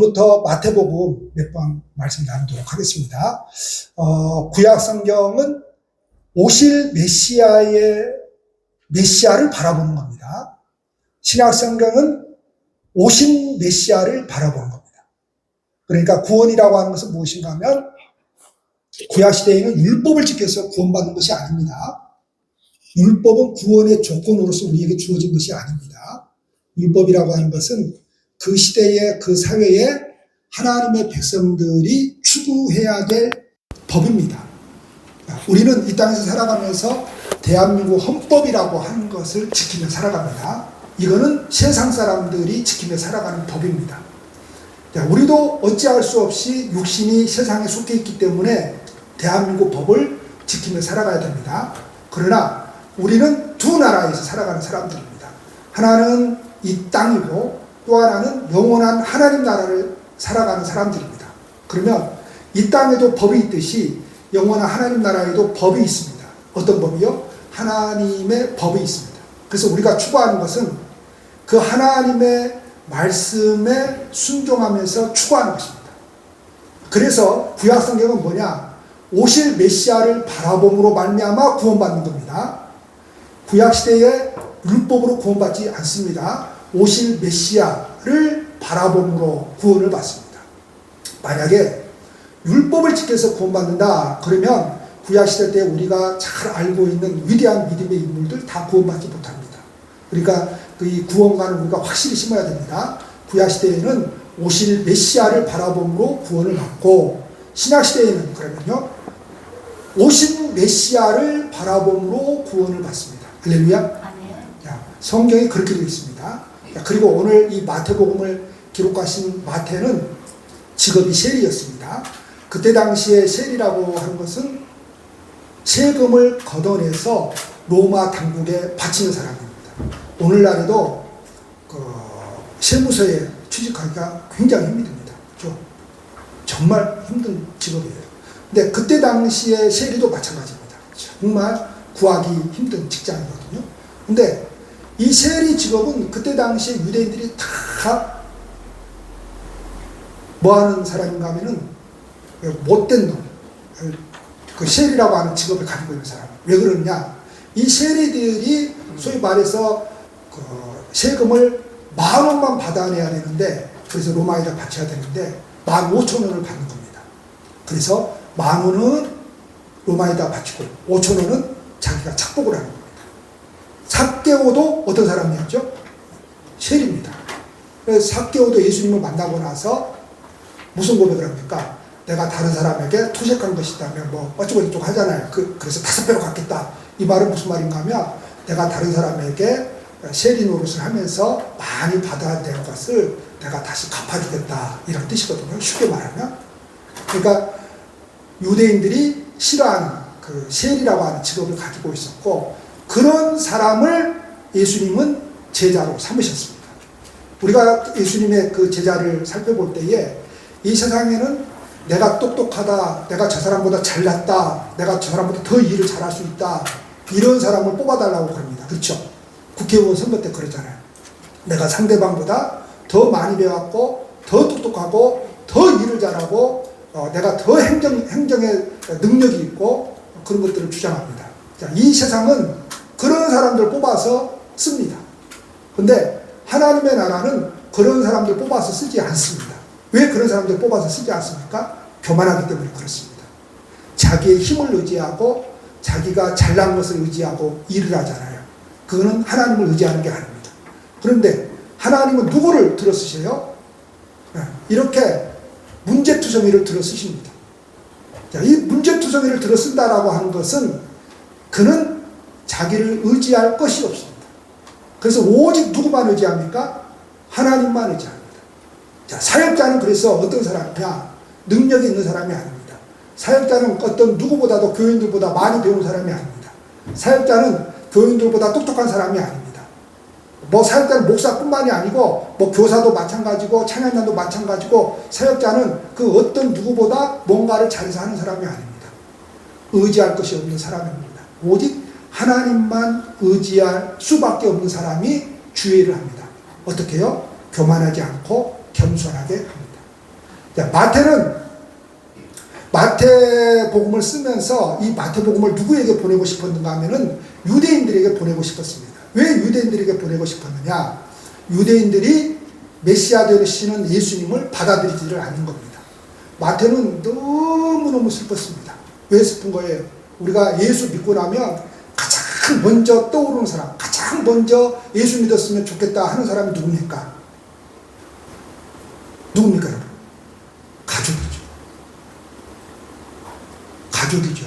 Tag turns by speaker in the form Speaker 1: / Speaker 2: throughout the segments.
Speaker 1: 부터 마태복음 몇 번 말씀 나누도록 하겠습니다. 어, 구약 성경은 오실 메시아의 메시아를 바라보는 겁니다. 신약 성경은 오신 메시아를 바라보는 겁니다. 그러니까 구원이라고 하는 것은 무엇인가 하면 구약 시대에는 율법을 지켜서 구원받는 것이 아닙니다. 율법은 구원의 조건으로서 우리에게 주어진 것이 아닙니다. 율법이라고 하는 것은 그 시대의 그 사회에 하나님의 백성들이 추구해야 될 법입니다. 우리는 이 땅에서 살아가면서 대한민국 헌법이라고 하는 것을 지키며 살아갑니다. 이거는 세상 사람들이 지키며 살아가는 법입니다. 우리도 어찌할 수 없이 육신이 세상에 속해 있기 때문에 대한민국 법을 지키며 살아가야 됩니다. 그러나 우리는 두 나라에서 살아가는 사람들입니다. 하나는 이 땅이고 또 하나는 영원한 하나님 나라를 살아가는 사람들입니다. 그러면 이 땅에도 법이 있듯이 영원한 하나님 나라에도 법이 있습니다. 어떤 법이요? 하나님의 법이 있습니다. 그래서 우리가 추구하는 것은 그 하나님의 말씀에 순종하면서 추구하는 것입니다. 그래서 구약 성경은 뭐냐? 오실 메시아를 바라봄으로 말미암아 구원받는 겁니다. 구약 시대에 율법으로 구원받지 않습니다. 오실 메시아를 바라봄으로 구원을 받습니다. 만약에 율법을 지켜서 구원받는다 그러면 구약 시대 때 우리가 잘 알고 있는 위대한 믿음의 인물들 다 구원받지 못합니다. 그러니까 그 구원관을 우리가 확실히 심어야 됩니다. 구약 시대에는 오실 메시아를 바라봄으로 구원을 받고 신약 시대에는 그러면요 오신 메시아를 바라봄으로 구원을 받습니다. 할렐루야. 자, 성경이 그렇게 되어 있습니다. 그리고 오늘 이 마태복음을 기록하신 마태는 직업이 세리였습니다. 그때 당시에 세리라고 하는 것은 세금을 걷어내서 로마 당국에 바치는 사람입니다. 오늘날에도 그 세무서에 취직하기가 굉장히 힘듭니다. 그렇죠? 정말 힘든 직업이에요. 근데 그때 당시에 세리도 마찬가지입니다. 정말 구하기 힘든 직장이거든요. 근데 이 세리 직업은 그때 당시에 유대인들이 다 뭐 하는 사람인가 하면은 못된 놈, 그 세리라고 하는 직업을 가지고 있는 사람. 왜 그러냐? 이 세리들이 소위 말해서 그 세금을 만 원만 받아내야 되는데 그래서 로마에다 바쳐야 되는데 만 오천 원을 받는 겁니다. 그래서 만 원은 로마에다 바치고 오천 원은 자기가 착복을 하는 겁니다. 삭개오도 어떤 사람이었죠? 셀입니다. 삭개오도 예수님을 만나고 나서 무슨 고백을 합니까? 내가 다른 사람에게 투색한 것이 있다면 뭐 어쩌고 저쩌고 하잖아요. 그, 그래서 다섯 배로 갚겠다. 이 말은 무슨 말인가 하면 내가 다른 사람에게 세리 노릇을 하면서 많이 받아야 될 것을 내가 다시 갚아주겠다. 이런 뜻이거든요. 쉽게 말하면. 그러니까 유대인들이 싫어하는 그 세리라고 하는 직업을 가지고 있었고 그런 사람을 예수님은 제자로 삼으셨습니다. 우리가 예수님의 그 제자를 살펴볼 때에 이 세상에는 내가 똑똑하다, 내가 저 사람보다 잘났다, 내가 저 사람보다 더 일을 잘할 수 있다, 이런 사람을 뽑아달라고 그럽니다. 그렇죠? 국회의원 선거 때 그러잖아요. 내가 상대방보다 더 많이 배웠고, 더 똑똑하고, 더 일을 잘하고, 어, 내가 더 행정, 행정의 능력이 있고, 그런 것들을 주장합니다. 자, 이 세상은 그런 사람들 뽑아서 씁니다. 근데 하나님의 나라는 그런 사람들 뽑아서 쓰지 않습니다. 왜 그런 사람들 뽑아서 쓰지 않습니까? 교만하기 때문에 그렇습니다. 자기의 힘을 의지하고 자기가 잘난 것을 의지하고 일을 하잖아요. 그거는 하나님을 의지하는 게 아닙니다. 그런데 하나님은 누구를 들어 쓰셔요? 네, 이렇게 문제투성이를 들어 쓰십니다. 자, 이 문제투성이를 들어 쓴다라고 하는 것은 그는 자기를 의지할 것이 없습니다. 그래서 오직 누구만 의지합니까? 하나님만 의지합니다. 자, 사역자는 그래서 어떤 사람이냐? 능력이 있는 사람이 아닙니다. 사역자는 어떤 누구보다도 교인들보다 많이 배운 사람이 아닙니다. 사역자는 교인들보다 똑똑한 사람이 아닙니다. 뭐 사역자는 목사뿐만이 아니고 뭐 교사도 마찬가지고 찬양단도 마찬가지고 사역자는 그 어떤 누구보다 뭔가를 잘해서 하는 사람이 아닙니다. 의지할 것이 없는 사람입니다. 오직 하나님만 의지할 수밖에 없는 사람이 주의를 합니다. 어떻게요? 교만하지 않고 겸손하게 합니다. 자, 마태는 마태복음을 쓰면서 이 마태복음을 누구에게 보내고 싶었는가 하면은 유대인들에게 보내고 싶었습니다. 왜 유대인들에게 보내고 싶었느냐? 유대인들이 메시아 되시는 예수님을 받아들이지를 않는 겁니다. 마태는 너무너무 슬펐습니다. 왜 슬픈 거예요? 우리가 예수 믿고 나면 가장 먼저 떠오르는 사람, 가장 먼저 예수 믿었으면 좋겠다 하는 사람이 누굽니까? 누굽니까, 여러분? 가족이죠. 가족이죠.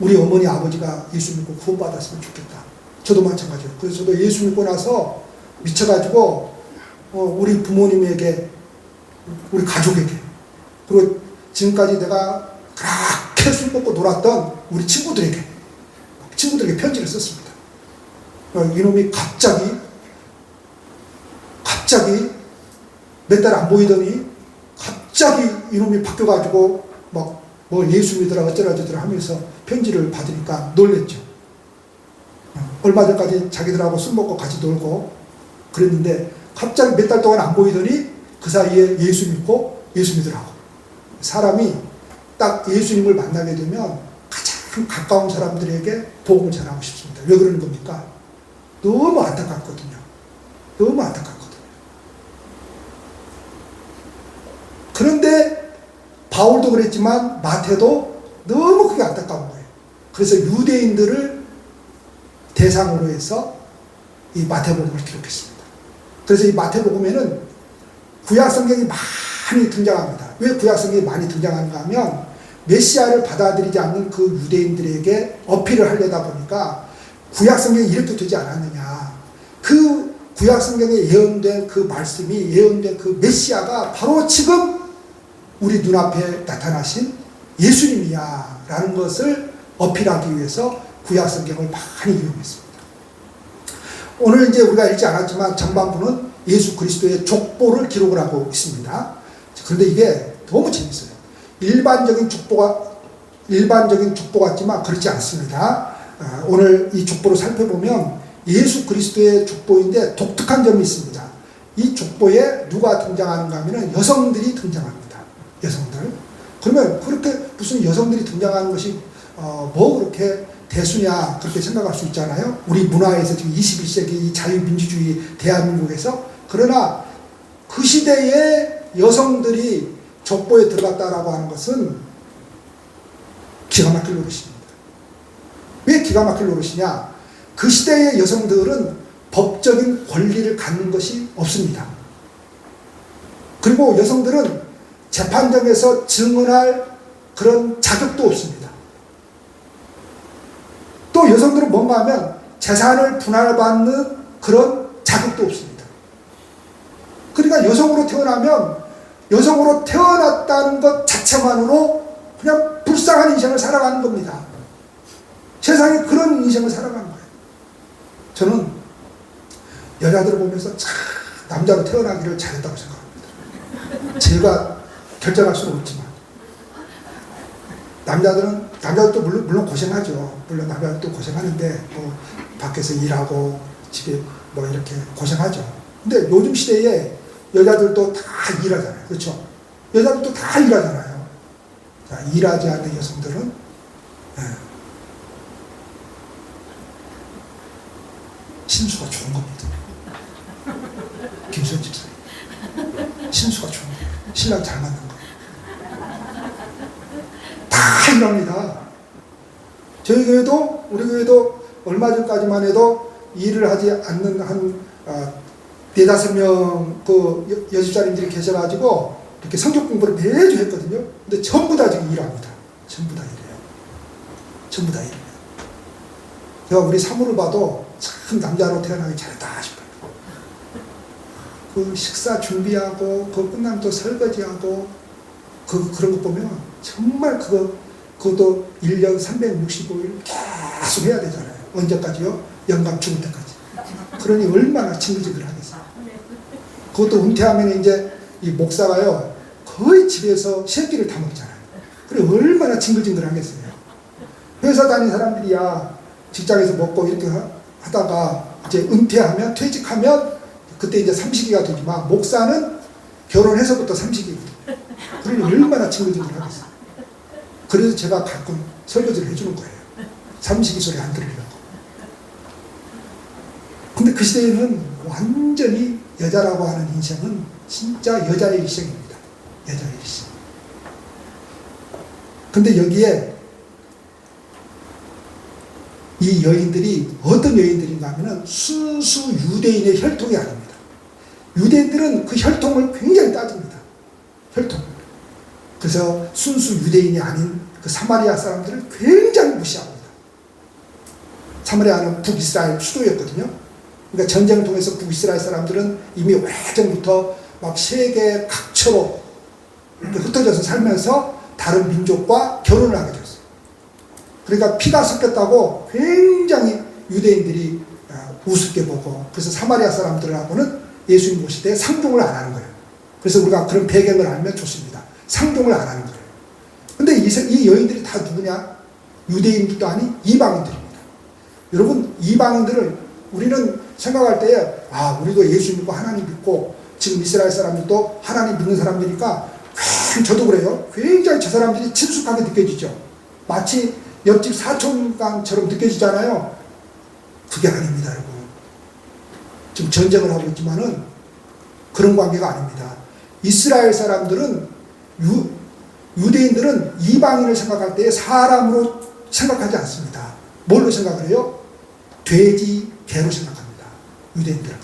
Speaker 1: 우리 어머니, 아버지가 예수 믿고 구원받았으면 좋겠다. 저도 마찬가지예요. 그래서 저도 예수 믿고 나서 미쳐가지고, 어, 우리 부모님에게, 우리 가족에게, 그리고 지금까지 내가 그렇게 술 먹고 놀았던 우리 친구들에게, 친구들에게 편지를 썼습니다. 어, 이놈이 갑자기, 갑자기 몇 달 안 보이더니 갑자기 이놈이 바뀌어가지고 막 뭐 예수 믿으라 어쩌라 저쩌라 하면서 편지를 받으니까 놀랬죠. 어, 얼마 전까지 자기들하고 술 먹고 같이 놀고 그랬는데 갑자기 몇 달 동안 안 보이더니 그 사이에 예수 믿고 예수 믿으라고. 사람이 딱 예수님을 만나게 되면 가장 가까운 사람들에게 복음을 전하고 싶습니다. 왜 그러는 겁니까? 너무 안타깝거든요. 너무 안타깝거든요. 그런데 바울도 그랬지만 마태도 너무 그게 안타까운 거예요. 그래서 유대인들을 대상으로 해서 이 마태복음을 기록했습니다. 그래서 이 마태복음에는 구약 성경이 많이 등장합니다. 왜 구약 성경이 많이 등장하는가 하면 메시아를 받아들이지 않는 그 유대인들에게 어필을 하려다 보니까 구약 성경이 이렇게 되지 않았느냐. 그 구약 성경에 예언된 그 말씀이 예언된 그 메시아가 바로 지금 우리 눈앞에 나타나신 예수님이야 라는 것을 어필하기 위해서 구약 성경을 많이 이용했습니다. 오늘 이제 우리가 읽지 않았지만 전반부는 예수 그리스도의 족보를 기록을 하고 있습니다. 그런데 이게 너무 재밌어요. 일반적인 족보가 일반적인 족보 같지만 그렇지 않습니다. 아, 오늘 이 족보를 살펴보면 예수 그리스도의 족보인데 독특한 점이 있습니다. 이 족보에 누가 등장하는가 하면 여성들이 등장합니다. 여성들. 그러면 그렇게 무슨 여성들이 등장하는 것이 어, 뭐 그렇게 대수냐 그렇게 생각할 수 있잖아요. 우리 문화에서 지금 21세기 이 자유민주주의 대한민국에서 그러나 그 시대에 여성들이 족보에 들어갔다라고 하는 것은 기가 막힐 노릇입니다. 왜 기가 막힐 노릇이냐? 그 시대의 여성들은 법적인 권리를 갖는 것이 없습니다. 그리고 여성들은 재판정에서 증언할 그런 자격도 없습니다. 또 여성들은 뭔가 하면 재산을 분할받는 그런 자격도 없습니다. 그러니까 여성으로 태어나면 여성으로 태어났다는 것 자체만으로 그냥 불쌍한 인생을 살아가는 겁니다. 세상에 그런 인생을 살아가는 거예요. 저는 여자들을 보면서 참 남자로 태어나기를 잘했다고 생각합니다. 제가 결정할 수는 없지만 남자들은 남자들도 물론, 물론 고생하죠. 물론 남자들도 고생하는데 뭐 밖에서 일하고 집에 뭐 이렇게 고생하죠. 근데 요즘 시대에 여자들도 다 일하잖아요. 그렇죠? 여자들도 다 일하잖아요. 자, 일하지 않는 여성들은 예. 신수가 좋은 겁니다. 김수현 집사님. 신수가 좋은 거예요. 신랑 잘 맞는 거. 다 일합니다. 저희 교회도, 우리 교회도 얼마 전까지만 해도 일을 하지 않는 한, 아, 네다섯 명 그 여집사님들이 계셔가지고 이렇게 성격 공부를 매주 했거든요. 근데 전부 다 지금 일합니다. 전부 다 일해요. 전부 다 일해요. 제가 우리 사무를 봐도 참 남자로 태어나기 잘했다 싶어요. 그 식사 준비하고 그 끝나면 또 설거지하고 그 그런 거 보면 정말 그거 그것도 1년 365일 계속 해야 되잖아요. 언제까지요? 영감 죽을 때까지. 그러니 얼마나 징글징글하겠어요. 그것도 은퇴하면 이제 이 목사가요 거의 집에서 새끼를 다 먹잖아요. 그래 얼마나 징글징글하겠어요. 회사 다니는 사람들이야 직장에서 먹고 이렇게 하- 하다가 이제 은퇴하면 퇴직하면 그때 이제 삼식이가 되지만 목사는 결혼해서부터 삼식이거든. 그러니 얼마나 친구들이 하겠어요. 그래서 제가 가끔 설교지를 해주는 거예요. 삼식이 소리 안 들으려고. 근데 그 시대에는 완전히 여자라고 하는 인생은 진짜 여자의 일생입니다. 여자의 일생. 근데 여기에 이 여인들이 어떤 여인들인가 하면은 순수 유대인의 혈통이 아닙니다. 유대인들은 그 혈통을 굉장히 따집니다. 혈통. 그래서 순수 유대인이 아닌 그 사마리아 사람들을 굉장히 무시합니다. 사마리아는 북이스라엘 수도였거든요. 그러니까 전쟁을 통해서 북이스라엘 사람들은 이미 오래전부터 막 세계 각처로 흩어져서 살면서 다른 민족과 결혼을 하게 됐어요. 그러니까 피가 섞였다고 굉장히 유대인들이 어, 우습게 보고 그래서 사마리아 사람들하고는 예수님 오실 때 상종을 안 하는 거예요. 그래서 우리가 그런 배경을 알면 좋습니다. 상종을 안 하는 거예요. 근데 이 여인들이 다 누구냐? 유대인들도 아닌 이방인들입니다. 여러분, 이방인들을 우리는 생각할 때에, 아, 우리도 예수 믿고 하나님 믿고, 지금 이스라엘 사람들도 하나님 믿는 사람들이니까, 굉- 저도 그래요. 굉장히 저 사람들이 친숙하게 느껴지죠. 마치 옆집 사촌강처럼 느껴지잖아요. 그게 아닙니다, 여러분. 지금 전쟁을 하고 있지만은 그런 관계가 아닙니다. 이스라엘 사람들은 유, 유대인들은 이방인을 생각할 때 사람으로 생각하지 않습니다. 뭘로 생각을 해요? 돼지, 개로 생각합니다. 유대인들은.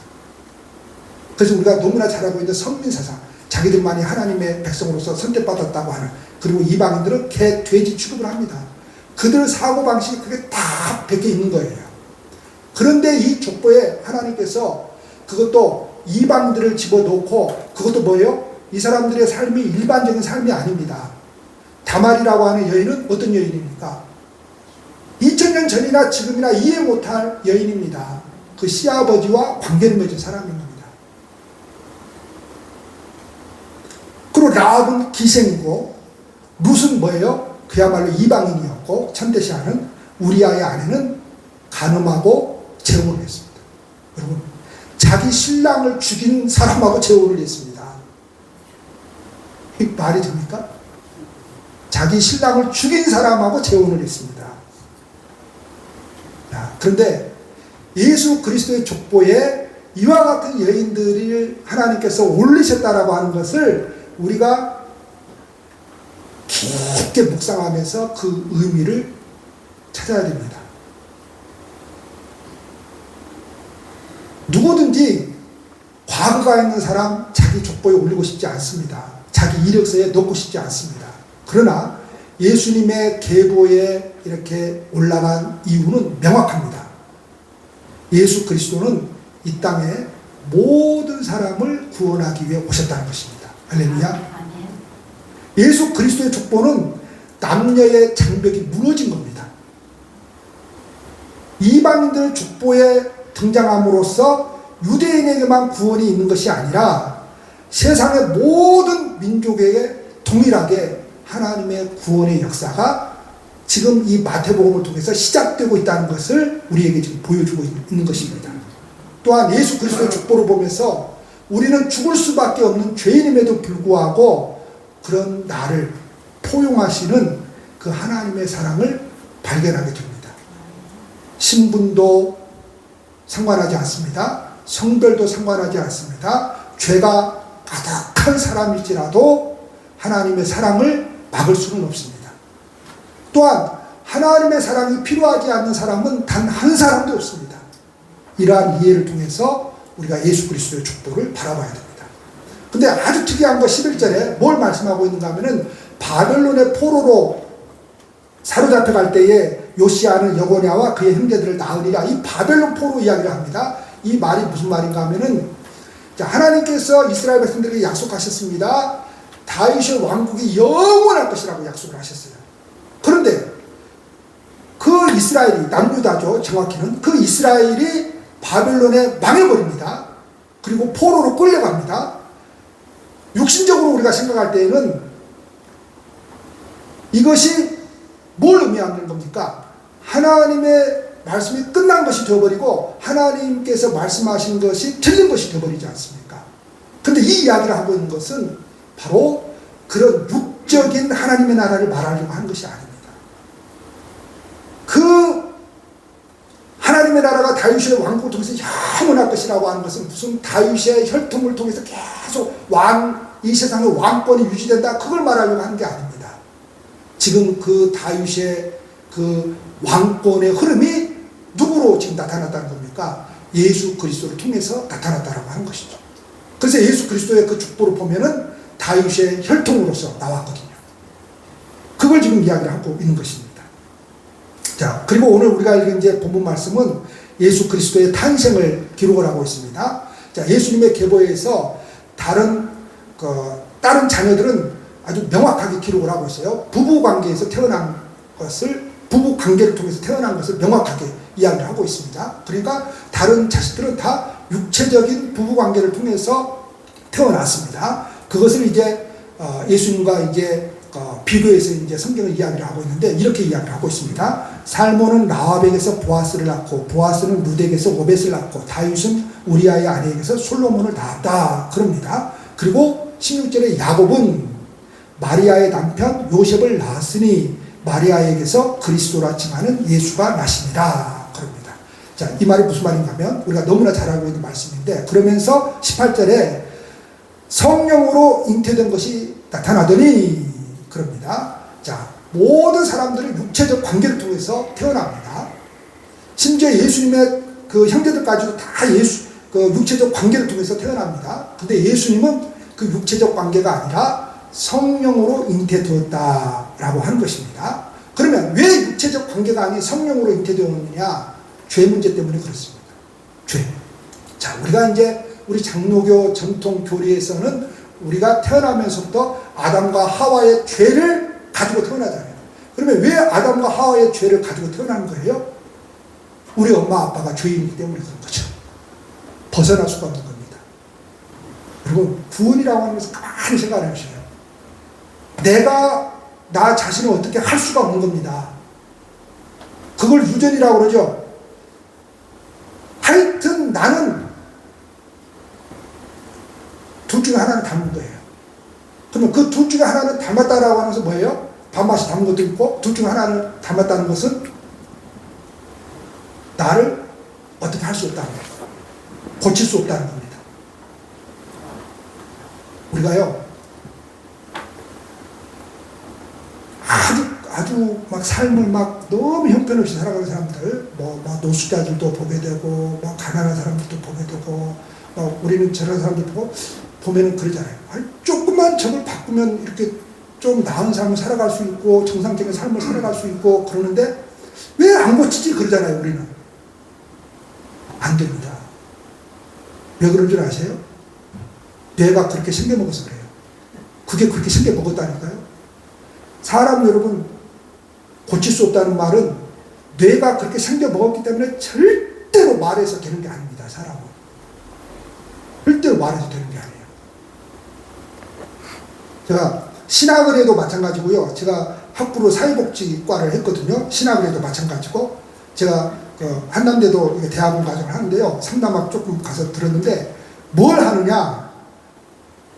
Speaker 1: 그래서 우리가 너무나 잘 알고 있는 선민 사상, 자기들만이 하나님의 백성으로서 선택받았다고 하는, 그리고 이방인들은 개, 돼지 취급을 합니다. 그들 사고방식이 그게 다 베껴 있는 거예요. 그런데 이 족보에 하나님께서 그것도 이방들을 집어넣고 그것도 뭐예요? 이 사람들의 삶이 일반적인 삶이 아닙니다. 다말이라고 하는 여인은 어떤 여인입니까? 2000년 전이나 지금이나 이해 못할 여인입니다. 그 시아버지와 관계를 맺은 사람인 겁니다. 그리고 라합은 기생이고 룻은 뭐예요? 그야말로 이방인이었고 천대시아는 우리아의 아내는 가늠하고 재혼을 했습니다. 여러분 자기 신랑을 죽인 사람하고 재혼을 했습니다. 이 말이 됩니까? 자기 신랑을 죽인 사람하고 재혼을 했습니다. 자, 그런데 예수 그리스도의 족보에 이와 같은 여인들을 하나님께서 올리셨다라고 하는 것을 우리가 깊게 묵상하면서 그 의미를 찾아야 됩니다. 누구든지 과거가 있는 사람 자기 족보에 올리고 싶지 않습니다. 자기 이력서에 넣고 싶지 않습니다. 그러나 예수님의 계보에 이렇게 올라간 이유는 명확합니다. 예수 그리스도는 이 땅에 모든 사람을 구원하기 위해 오셨다는 것입니다. 할렐루야. 예수 그리스도의 족보는 남녀의 장벽이 무너진 겁니다. 이방인들 족보에 등장함으로써 유대인에게만 구원이 있는 것이 아니라 세상의 모든 민족에게 동일하게 하나님의 구원의 역사가 지금 이 마태복음을 통해서 시작되고 있다는 것을 우리에게 지금 보여주고 있는 것입니다. 또한 예수 그리스도의 족보를 보면서 우리는 죽을 수밖에 없는 죄인임에도 불구하고 그런 나를 포용하시는 그 하나님의 사랑을 발견하게 됩니다. 신분도 상관하지 않습니다. 성별도 상관하지 않습니다. 죄가 가득한 사람일지라도 하나님의 사랑을 막을 수는 없습니다. 또한 하나님의 사랑이 필요하지 않는 사람은 단 한 사람도 없습니다. 이러한 이해를 통해서 우리가 예수 그리스도의 족보를 바라봐야 됩니다. 근데 아주 특이한 거 11절에 뭘 말씀하고 있는가 하면은 바벨론의 포로로 사로잡혀 갈 때에 요시아는 여고냐와 그의 형제들을 낳으리라 이 바벨론 포로 이야기를 합니다. 이 말이 무슨 말인가 하면은 자, 하나님께서 이스라엘 백성들에게 약속하셨습니다. 다윗의 왕국이 영원할 것이라고 약속을 하셨어요. 그런데 그 이스라엘이 남유다죠. 정확히는 그 이스라엘이 바벨론에 망해버립니다. 그리고 포로로 끌려갑니다. 육신적으로 우리가 생각할 때에는 이것이 뭘 의미하는 겁니까? 하나님의 말씀이 끝난 것이 되어버리고 하나님께서 말씀하신 것이 틀린 것이 되어버리지 않습니까? 근데 이 이야기를 하고 있는 것은 바로 그런 육적인 하나님의 나라를 말하려고 하는 것이 아닙니다. 그 하나님의 나라가 다윗의 왕국을 통해서 영원할 것이라고 하는 것은 무슨 다윗의 혈통을 통해서 계속 왕, 이 세상의 왕권이 유지된다. 그걸 말하려고 하는 게 아닙니다. 지금 그 다윗의 그 왕권의 흐름이 누구로 지금 나타났다는 겁니까? 예수 그리스도를 통해서 나타났다라고 하는 것이죠. 그래서 예수 그리스도의 그 축복을 보면은 다윗의 혈통으로서 나왔거든요. 그걸 지금 이야기를 하고 있는 것입니다. 자, 그리고 오늘 우리가 읽은 이제 본문 말씀은 예수 그리스도의 탄생을 기록을 하고 있습니다. 자, 예수님의 계보에서 다른 그 다른 자녀들은 아주 명확하게 기록을 하고 있어요. 부부 관계에서 태어난 것을 부부 관계를 통해서 태어난 것을 명확하게 이야기를 하고 있습니다. 그러니까 다른 자식들은 다 육체적인 부부 관계를 통해서 태어났습니다. 그것을 이제 어, 예수님과 이제 어, 비교해서 이제 성경을 이야기를 하고 있는데 이렇게 이야기를 하고 있습니다. 살모는 라합에게서 보아스를 낳고 보아스는 루덱에서 오벳을 낳고 다윗은 우리아의 아내에게서 솔로몬을 낳았다. 그럽니다. 그리고 16절에 야곱은 마리아의 남편 요셉을 낳았으니 마리아에게서 그리스도라 칭하는 예수가 나십니다. 그럽니다. 자, 이 말이 무슨 말인가 하면 우리가 너무나 잘 알고 있는 말씀인데 그러면서 18절에 성령으로 잉태된 것이 나타나더니 그럽니다. 자, 모든 사람들은 육체적 관계를 통해서 태어납니다. 심지어 예수님의 그 형제들까지도 다 예수, 그 육체적 관계를 통해서 태어납니다. 근데 예수님은 그 육체적 관계가 아니라 성령으로 잉태되었다라고 하는 것입니다. 그러면 왜 육체적 관계가 아닌 성령으로 잉태되었느냐? 죄 문제 때문에 그렇습니다. 죄. 자, 우리가 이제 우리 장로교 전통 교리에서는 우리가 태어나면서부터 아담과 하와의 죄를 가지고 태어나잖아요. 그러면 왜 아담과 하와의 죄를 가지고 태어나는 거예요? 우리 엄마 아빠가 죄인이기 때문에 그런 거죠. 벗어날 수가 없는 겁니다. 그리고 구원이라고 하는 것을 가만히 생각해 보세요. 내가 나 자신을 어떻게 할 수가 없는 겁니다. 그걸 유전이라고 그러죠. 하여튼 나는 둘 중에 하나는 닮은 거예요. 그러면 그 둘 중에 하나는 닮았다라고 하면서 뭐예요? 밥맛이 닮은 것도 있고 둘 중에 하나는 닮았다는 것은 나를 어떻게 할 수 없다는 거예요. 고칠 수 없다는 겁니다. 우리가요, 아주, 아주 막 삶을 막 너무 형편없이 살아가는 사람들, 뭐, 뭐 노숙자들도 보게 되고, 뭐 가난한 사람들도 보게 되고, 뭐 우리는 저런 사람들 보고, 보면은 그러잖아요. 아니, 조금만 저걸 바꾸면 이렇게 좀 나은 삶을 살아갈 수 있고, 정상적인 삶을 살아갈 수 있고, 그러는데, 왜 안 고치지? 그러잖아요, 우리는. 안 됩니다. 왜 그런 줄 아세요? 뇌가 그렇게 생겨먹어서 그래요. 그게 그렇게 생겨먹었다니까요. 사람 여러분, 고칠 수 없다는 말은 뇌가 그렇게 생겨먹었기 때문에 절대로 말해서 되는 게 아닙니다, 사람은. 절대로 말해서 되는 게 아니에요. 제가 신학을 해도 마찬가지고요. 제가 학부로 사회복지과를 했거든요. 신학을 해도 마찬가지고. 제가 그 한남대도 대학원 과정을 하는데요. 상담학 조금 가서 들었는데 뭘 하느냐?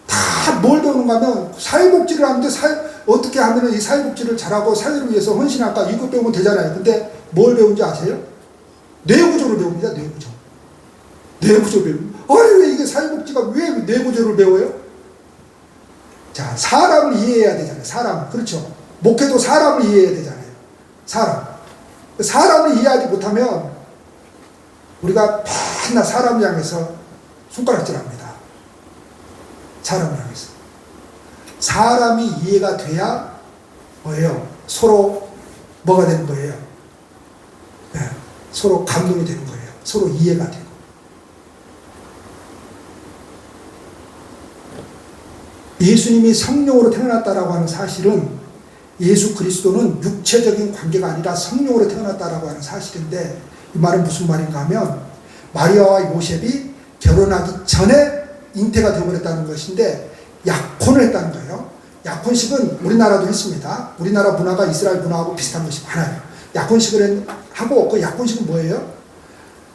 Speaker 1: 다 뭘 배우는가 하면 사회복지를 하는데 사회, 어떻게 하면 이 사회복지를 잘하고 사회를 위해서 헌신할까? 이거 배우면 되잖아요. 근데 뭘 배운지 아세요? 뇌구조를 배웁니다. 뇌구조. 뇌구조 배웁니다. 아니 왜 이게 사회복지가 왜 뇌구조를 배워요? 자, 사람을 이해해야 되잖아요. 사람. 그렇죠. 목회도 사람을 이해해야 되잖아요. 사람. 사람을 이해하지 못하면 우리가 맨날 사람을 향해서 손가락질 합니다. 사람을 향해서. 사람이 이해가 돼야 뭐예요? 서로 뭐가 되는 거예요? 네, 서로 감동이 되는 거예요. 서로 이해가 되고. 예수님이 성령으로 태어났다라고 하는 사실은 예수 그리스도는 육체적인 관계가 아니라 성령으로 태어났다라고 하는 사실인데 이 말은 무슨 말인가 하면 마리아와 요셉이 결혼하기 전에 잉태가 되어버렸다는 것인데 약혼을 했다는 거예요. 약혼식은 우리나라도 했습니다. 우리나라 문화가 이스라엘 문화하고 비슷한 것이 많아요. 약혼식을 하고 그 약혼식은 뭐예요?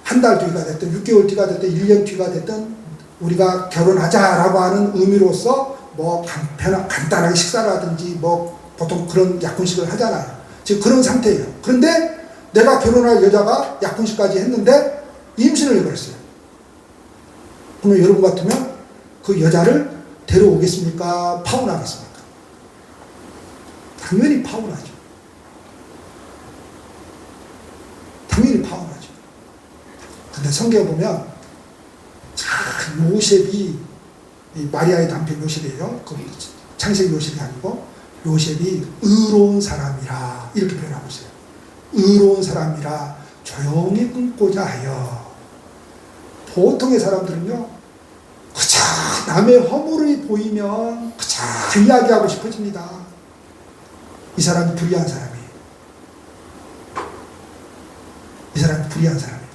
Speaker 1: 한 달 뒤가 됐든 6개월 뒤가 됐든 1년 뒤가 됐든 우리가 결혼하자라고 하는 의미로서 뭐 간편한 간단하게 식사를 하든지 뭐 보통 그런 약혼식을 하잖아요. 지금 그런 상태예요. 그런데 내가 결혼할 여자가 약혼식까지 했는데 임신을 해버렸어요. 그러면 여러분 같으면 그 여자를 데려오겠습니까? 파혼하겠습니까? 당연히 파혼하죠. 당연히 파혼하죠. 근데 성경에 보면 참 요셉이 이 마리아의 남편 요셉이에요. 그 창세기 요셉이 아니고 요셉이 의로운 사람이라 이렇게 표현하고 있어요. 의로운 사람이라 조용히 끊고자 하여 보통의 사람들은요 그저 남의 허물이 보이면 그저 이야기하고 싶어집니다. 이 사람이 불의한 사람이에요. 이 사람이 불의한 사람이에요.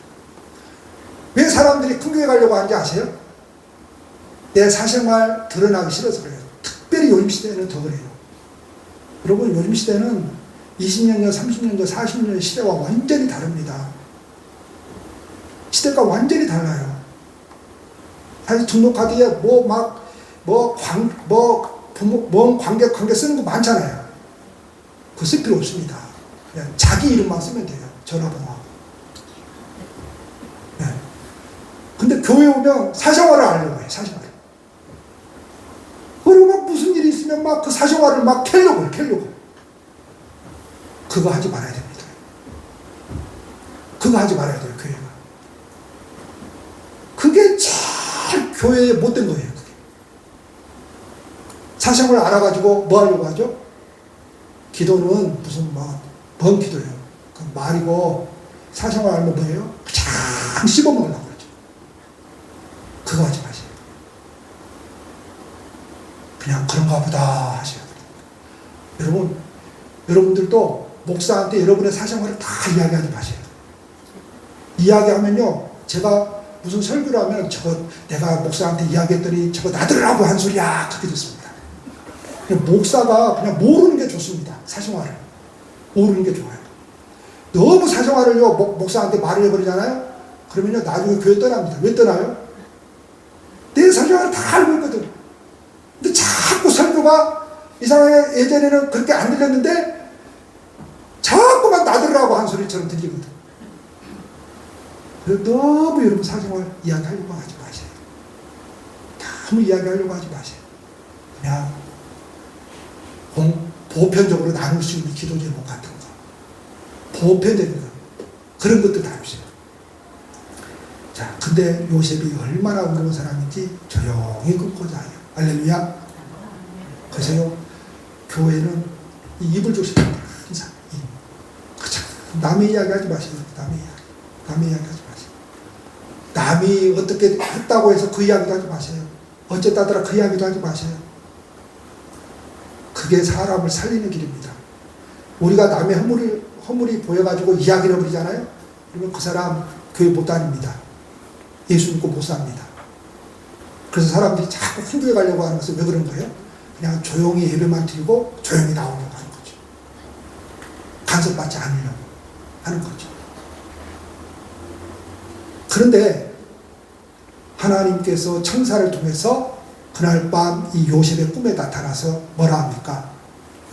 Speaker 1: 왜 사람들이 큰 교회 가려고 하는지 아세요? 내 사생활 드러나기 싫어서 그래요. 특별히 요즘 시대에는 더 그래요. 여러분 요즘 시대는 20년 전, 30년 전, 40년 전 시대와 완전히 다릅니다. 시대가 완전히 달라요. 사실 등록하기에 뭐 막 뭐광뭐 부모 뭔 관계 관계 쓰는 거 많잖아요. 그 쓸 필요 없습니다. 그냥 자기 이름만 쓰면 돼요. 전화번호. 네. 근데 교회 오면 사생활을 알려고 해요. 사생활. 그리고 막 무슨 일이 있으면 막그 사생활을 막 캐려고 해요. 캐려고. 그거 하지 말아야 됩니다. 그거 하지 말아야 돼요. 교회가. 그게 제일 교회에 못된 거예요. 그게. 사생활을 알아가지고 뭐 하려고 하죠? 기도는 무슨 뭐, 뭔 기도예요? 그 말이고, 사생활 알면 뭐예요? 그냥 씹어먹으려고 그러죠. 그거 하지 마세요. 그런가 보다 하셔야. 여러분, 여러분들도 목사한테 여러분의 사생활을 다 이야기하지 마세요. 이야기하면요, 제가 무슨 설교를 하면 저거 내가 목사한테 이야기했더니 저거 나들으라고 한 소리야. 그렇게 됐습니다. 목사가 그냥 모르는 게 좋습니다. 사생활을. 모르는 게 좋아요. 너무 사생활을요, 목, 목사한테 말을 해버리잖아요? 그러면요, 나중에 교회 떠납니다. 왜 떠나요? 내 사생활을 다 알고 설교가 이상하게 예전에는 그렇게 안 들렸는데 자꾸만 나들으라고 한 소리처럼 들리거든. 그래서 너무 여러분 사생활 이야기하려고 하지 마세요. 너무 이야기하려고 하지 마세요. 그냥 공, 보편적으로 나눌 수 있는 기도 제목 같은 거. 보편적인 거. 그런 것들 다루세요. 자, 근데 요셉이 얼마나 어려운 사람인지 조용히 끊고자 해요. 할렐루야. 그래서요, 교회는 이 입을 돼요. 항상. 입. 그쵸. 남의 이야기 하지 마세요. 남의 이야기. 남의 이야기 하지 마세요. 남이 어떻게 했다고 해서 그 이야기도 하지 마세요. 어쨌다더라 그 이야기도 하지 마세요. 그게 사람을 살리는 길입니다. 우리가 남의 허물이, 허물이 보여가지고 이야기를 해버리잖아요? 그러면 그 사람 교회 못 다닙니다. 예수 믿고 못 삽니다. 그래서 사람들이 자꾸 큰교회 가려고 하는 것은 왜 그런 거예요? 그냥 조용히 예배만 드리고 조용히 나오려고 하는 거죠. 간섭받지 않으려고 하는 거죠. 그런데 하나님께서 청사를 통해서 그날 밤 이 요셉의 꿈에 나타나서 뭐라 합니까?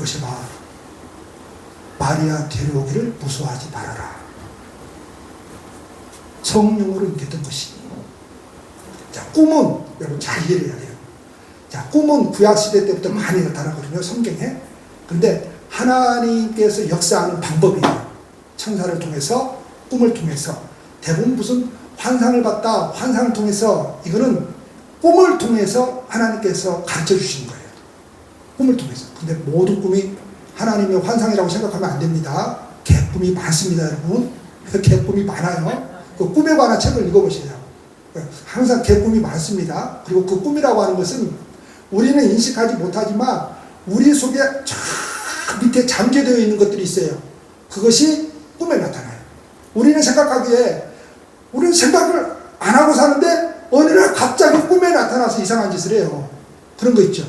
Speaker 1: 요셉아, 마리아 데려오기를 무서워하지 말아라. 성령으로 인계된 것이. 자, 꿈은 여러분 잘 이해를 해야 돼요. 자, 꿈은 구약시대 때부터 많이 나타나거든요, 성경에. 그런데 하나님께서 역사하는 방법이에요. 천사를 통해서, 꿈을 통해서. 대부분 무슨 환상을 봤다, 환상을 통해서, 이거는 꿈을 통해서 하나님께서 가르쳐 주신 거예요. 꿈을 통해서. 근데 모든 꿈이 하나님의 환상이라고 생각하면 안 됩니다. 개꿈이 많습니다, 여러분. 개꿈이 많아요. 그 꿈에 관한 책을 읽어보세요. 항상 개꿈이 많습니다. 그리고 그 꿈이라고 하는 것은 우리는 인식하지 못하지만 우리 속에 저 밑에 잠재되어 있는 것들이 있어요. 그것이 꿈에 나타나요. 우리는 생각하기에 우리는 생각을 안 하고 사는데 어느 날 갑자기 꿈에 나타나서 이상한 짓을 해요. 그런 거 있죠.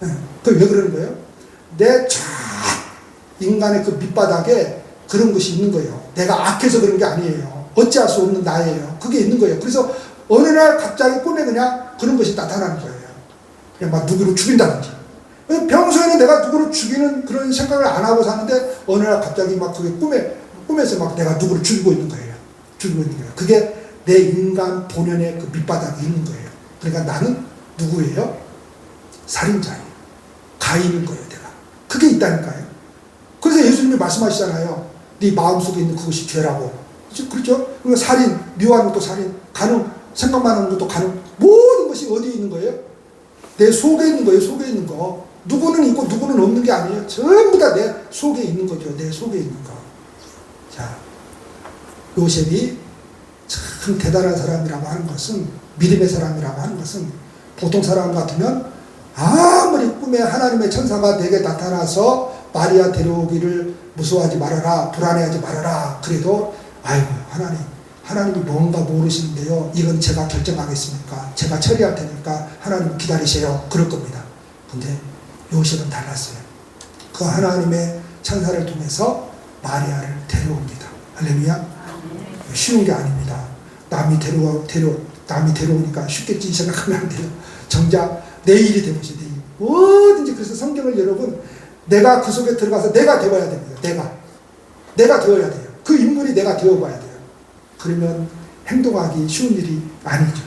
Speaker 1: 네. 그왜 그러는 거예요? 내저 인간의 그 밑바닥에 그런 것이 있는 거예요. 내가 악해서 그런 게 아니에요. 어찌할 수 없는 나예요. 그게 있는 거예요. 그래서 어느 날 갑자기 꿈에 그냥 그런 것이 나타나는 거예요. 그냥 막 누구를 죽인다든지. 평소에는 내가 누구를 죽이는 그런 생각을 안 하고 사는데 어느 날 갑자기 막 그게 꿈에 꿈에서 막 내가 누구를 죽이고 있는 거예요. 죽이고 있는 거예요. 그게 내 인간 본연의 그 밑바닥에 있는 거예요. 그러니까 나는 누구예요? 살인자예요. 가인인 거예요, 내가. 그게 있다니까요. 그래서 예수님이 말씀하시잖아요. 네 마음속에 있는 그것이 죄라고. 그렇죠? 그렇죠? 그러니까 살인, 미워하는 것도 살인, 가능, 생각만 하는 것도 가능. 모든 것이 어디에 있는 거예요? 내 속에 있는 거예요, 속에 있는 거. 누구는 있고 누구는 없는 게 아니에요. 전부 다 내 속에 있는 거죠. 내 속에 있는 거. 자, 요셉이 참 대단한 사람이라고 하는 것은 믿음의 사람이라고 하는 것은 보통 사람 같으면 아무리 꿈에 하나님의 천사가 내게 나타나서 마리아 데려오기를 무서워하지 말아라 불안해하지 말아라 그래도 아이고 하나님 하나님이 뭔가 모르시는데요 이건 제가 결정하겠습니까 제가 처리할 테니까 하나님 기다리세요 그럴 겁니다 근데 요셉은 달랐어요 그 하나님의 천사를 통해서 마리아를 데려옵니다 할렐루야 쉬운 게 아닙니다. 남이 데려와, 데려, 남이 데려오니까 쉽겠지 생각하면 안 돼요. 정작 내일이 되보시 내일. 뭐든지 그래서 성경을 여러분, 내가 그 속에 들어가서 내가 되어야 됩니다. 내가. 내가 되어야 돼요. 그 인물이 내가 되어봐야 돼요. 그러면 행동하기 쉬운 일이 아니죠.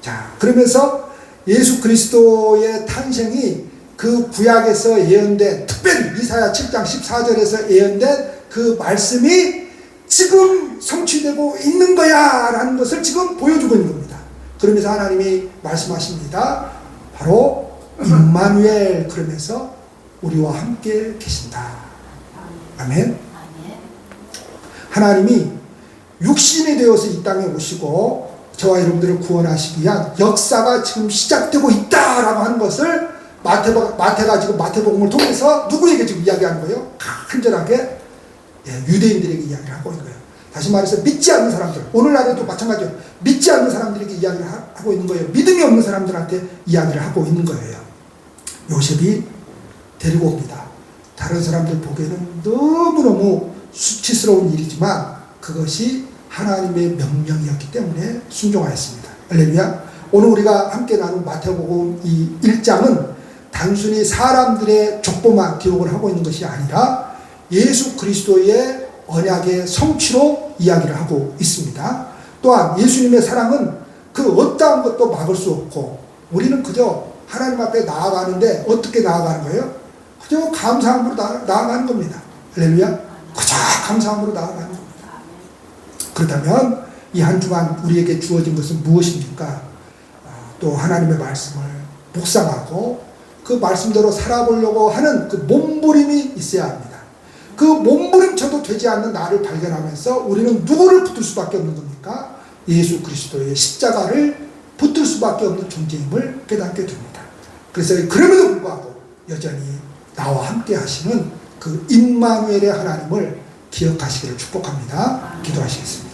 Speaker 1: 자, 그러면서 예수 그리스도의 탄생이 그 구약에서 예언된, 특별히 이사야 7장 14절에서 예언된 그 말씀이 지금 성취되고 있는 거야 라는 것을 지금 보여주고 있는 겁니다. 그러면서 하나님이 말씀하십니다. 바로 임마누엘 그러면서 우리와 함께 계신다. 아멘. 하나님이 육신이 되어서 이 땅에 오시고 저와 여러분들을 구원하시기 위한 역사가 지금 시작되고 있다라고 하는 것을 마태가, 마태가 지금 마태복음을 통해서 누구에게 지금 이야기하는 거예요? 간절하게 예, 유대인들에게 이야기를 하고 있는 거예요. 다시 말해서 믿지 않는 사람들, 오늘날에도 마찬가지로 믿지 않는 사람들에게 이야기를 하, 고 있는 거예요. 믿음이 없는 사람들한테 이야기를 하고 있는 거예요. 요셉이 데리고 옵니다. 다른 사람들 보기에는 너무너무 수치스러운 일이지만 그것이 하나님의 명령이었기 때문에 순종하였습니다. 할렐루야. 오늘 우리가 함께 나눈 마태복음 이 1장은 단순히 사람들의 족보만 기록을 하고 있는 것이 아니라 예수 그리스도의 언약의 성취로 이야기를 하고 있습니다. 또한 예수님의 사랑은 그 어떠한 것도 막을 수 없고 우리는 그저 하나님 앞에 나아가는데 어떻게 나아가는 거예요? 그저 감사함으로 나, 나아가는 겁니다. 할렐루야. 그저 감사함으로 나아가는. 그렇다면 이 한 주간 우리에게 주어진 것은 무엇입니까? 아, 또 하나님의 말씀을 묵상하고 그 말씀대로 살아보려고 하는 그 몸부림이 있어야 합니다. 그 몸부림쳐도 되지 않는 나를 발견하면서 우리는 누구를 붙들 수밖에 없는 겁니까? 예수 그리스도의 십자가를 붙들 수밖에 없는 존재임을 깨닫게 됩니다. 그래서 그럼에도 불구하고 여전히 나와 함께 하시는 그 임마누엘의 하나님을 기억하시기를 축복합니다. 기도하시겠습니다.